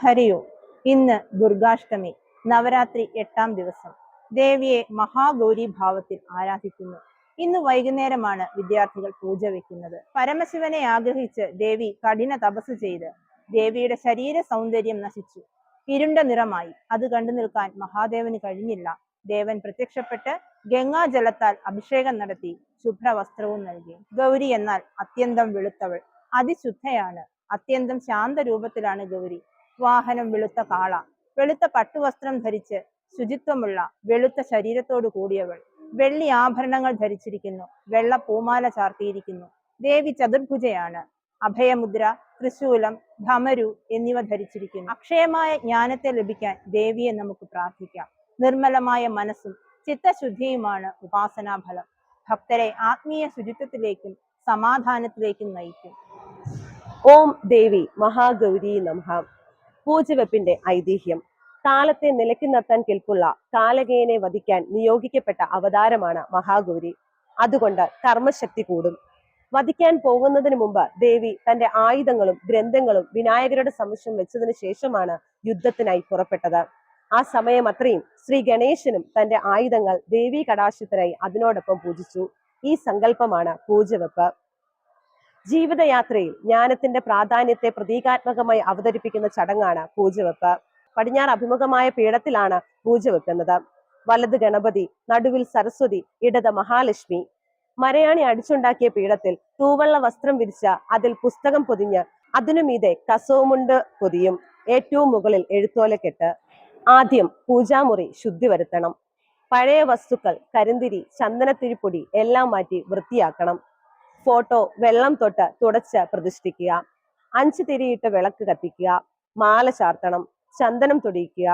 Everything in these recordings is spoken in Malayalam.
ഹരിയോ. ഇന്ന് ദുർഗാഷ്ടമി നവരാത്രി എട്ടാം ദിവസം. ദേവിയെ മഹാഗൗരി ഭാവത്തിൽ ആരാധിക്കുന്നു. ഇന്ന് വൈകുന്നേരമാണ് വിദ്യാർത്ഥികൾ പൂജ വെക്കുന്നത്. പരമശിവനെ ആഗ്രഹിച്ച് ദേവി കഠിന തപസ് ചെയ്ത് ദേവിയുടെ ശരീര സൗന്ദര്യം നശിച്ചു. ഇരുണ്ട നിറമായി. അത് കണ്ടു നിൽക്കാൻ മഹാദേവന് കഴിഞ്ഞില്ല. ദേവൻ പ്രത്യക്ഷപ്പെട്ട് ഗംഗാജലത്താൽ അഭിഷേകം നടത്തി ശുഭ്രവസ്ത്രവും നൽകി. ഗൗരി എന്നാൽ അത്യന്തം വെളുത്തവൾ. അതിശുദ്ധയാണ്. അത്യന്തം ശാന്ത രൂപത്തിലാണ് ഗൗരി. വാഹനം വെളുത്ത കാള വെളുത്ത പട്ടുവസ്ത്രം ധരിച്ച് ശുചിത്വമുള്ള വെളുത്ത ശരീരത്തോടു കൂടിയവൾ. വെള്ളി ആഭരണങ്ങൾ ധരിച്ചിരിക്കുന്നു വെള്ള പൂമാല ചാർത്തിയിരിക്കുന്നു. ദേവി ചതുർഭുജയാണ്. അഭയമുദ്ര ത്രിശൂലം ഭമരു എന്നിവ ധരിച്ചിരിക്കുന്നു. അക്ഷയമായ ജ്ഞാനത്തെ ലഭിക്കാൻ ദേവിയെ നമുക്ക് പ്രാർത്ഥിക്കാം. നിർമ്മലമായ മനസ്സും ചിത്തശുദ്ധിയുമാണ് ഉപാസനാഫലം. ഭക്തരെ ആത്മീയ ശുചിത്വത്തിലേക്കും സമാധാനത്തിലേക്കും നയിക്കും. ഓം ദേവി മഹാഗൗരി നമഃ. പൂജവെപ്പിന്റെ ഐതിഹ്യം. കാലത്തെ നിലയ്ക്ക് നിർത്താൻ കെൽപ്പുള്ള കാലകേയനെ വധിക്കാൻ നിയോഗിക്കപ്പെട്ട അവതാരമാണ് മഹാഗൗരി. അതുകൊണ്ട് കർമ്മശക്തി കൂടും. വധിക്കാൻ പോകുന്നതിന് മുമ്പ് ദേവി തന്റെ ആയുധങ്ങളും ഗ്രന്ഥങ്ങളും വിനായകരുടെ സമക്ഷം വെച്ചതിന് ശേഷമാണ് യുദ്ധത്തിനായി പുറപ്പെട്ടത്. ആ സമയം അത്രയും ശ്രീ ഗണേശനും തന്റെ ആയുധങ്ങൾ ദേവി കടാശത്തിനായി അതിനോടൊപ്പം പൂജിച്ചു. ഈ സങ്കല്പമാണ് പൂജവെപ്പ് ജീവിതയാത്രയിൽ ജ്ഞാനത്തിന്റെ പ്രാധാന്യത്തെ പ്രതീകാത്മകമായി അവതരിപ്പിക്കുന്ന ചടങ്ങാണ് പൂജവെപ്പ്. പടിഞ്ഞാറ് അഭിമുഖമായ പീഠത്തിലാണ് പൂജ വെക്കുന്നത് വലത് ഗണപതി നടുവിൽ സരസ്വതി ഇടത് മഹാലക്ഷ്മി. മരയാണി അടിച്ചുണ്ടാക്കിയ പീഠത്തിൽ തൂവള്ള വസ്ത്രം വിരിച്ച അതിൽ പുസ്തകം പൊതിഞ്ഞ് അതിനു മീതെ കസവുമുണ്ട് പൊതിയും. ഏറ്റവും മുകളിൽ എഴുത്തോലക്കെട്ട്. ആദ്യം പൂജാമുറി ശുദ്ധി വരുത്തണം. പഴയ വസ്തുക്കൾ കരിന്തിരി ചന്ദനത്തിരിപ്പൊടി എല്ലാം മാറ്റി വൃത്തിയാക്കണം. ഫോട്ടോ വെള്ളം തൊട്ട് തുടച്ച് പ്രതിഷ്ഠിക്കുക. അഞ്ച് തിരിയിട്ട് വിളക്ക് കത്തിക്കുക. മാല ചാർത്തണം. ചന്ദനം തൊടിയിക്കുക.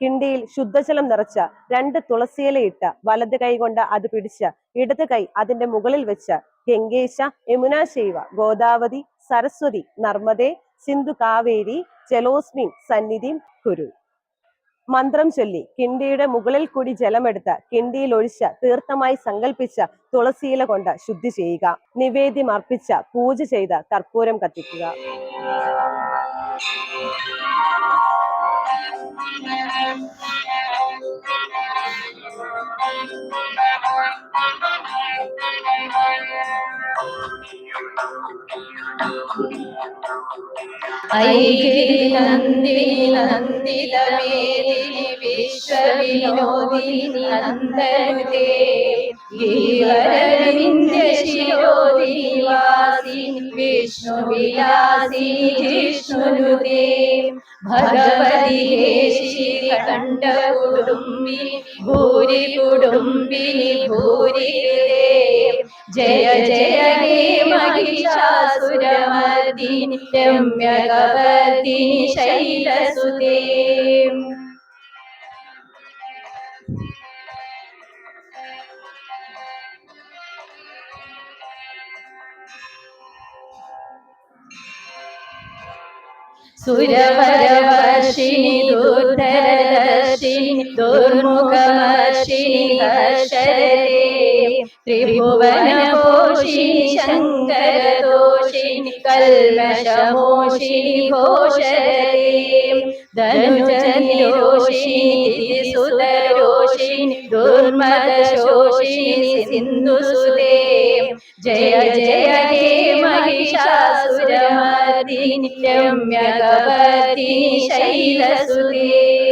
കിണ്ടിയിൽ ശുദ്ധജലം നിറച്ച് രണ്ട് തുളസിയിലയിട്ട് വലത് കൈ കൊണ്ട് അത് പിടിച്ച് ഇടത് കൈ അതിന്റെ മുകളിൽ വെച്ച് ഗംഗേശ യമുന ശൈവ ഗോദാവതി സരസ്വതി നർമ്മദേ സിന്ധു കാവേരി ജലോസ്മിൻ സന്നിധിം കുരു. മന്ത്രം ചൊല്ലി. കിണ്ടിയുടെ മുകളിൽ കൂടി ജലമെടുത്ത് കിണ്ടിയിൽ ഒഴിച്ച് തീർത്ഥമായി സങ്കല്പിച്ച് തുളസിയില കൊണ്ട് ശുദ്ധി ചെയ്യുക. നിവേദ്യം അർപ്പിച്ച് പൂജ ചെയ്ത് കർപ്പൂരം കത്തിക്കുക. ഐഗിരിനന്ദിനി നന്ദിതമേദിനി വിശ്വവിനോദിനി നന്ദനുതേ ഗീവരവിന്ദ്യ ശിരോദിനി വാസിനി വിഷ്ണുവിലാസിനി ജിഷ്ണുനുതേ ഭഗവതി കണ്ട കുടുംബിനി ഭൂരി കുടുംബിനി ഭൂരി ജയ ജയ ഹേ മഹിഷാസുരമർദിനി രമ്യകവർദിനി ശൈലസുദേം सुरवरवर्षिणि दुर्धरदर्शिनि दुर्मुखमर्षिणि हर्षरे त्रिभुवनपोषिणि शङ्करदोषिणि कल्मषमोषिणि घोषरे धनुजनिरोषिणि सुतरोषिणि दुर्मदशोषिणि सिन्धुसुते जय जय हे महिषा रम्यकवर्दिनि शैलसुते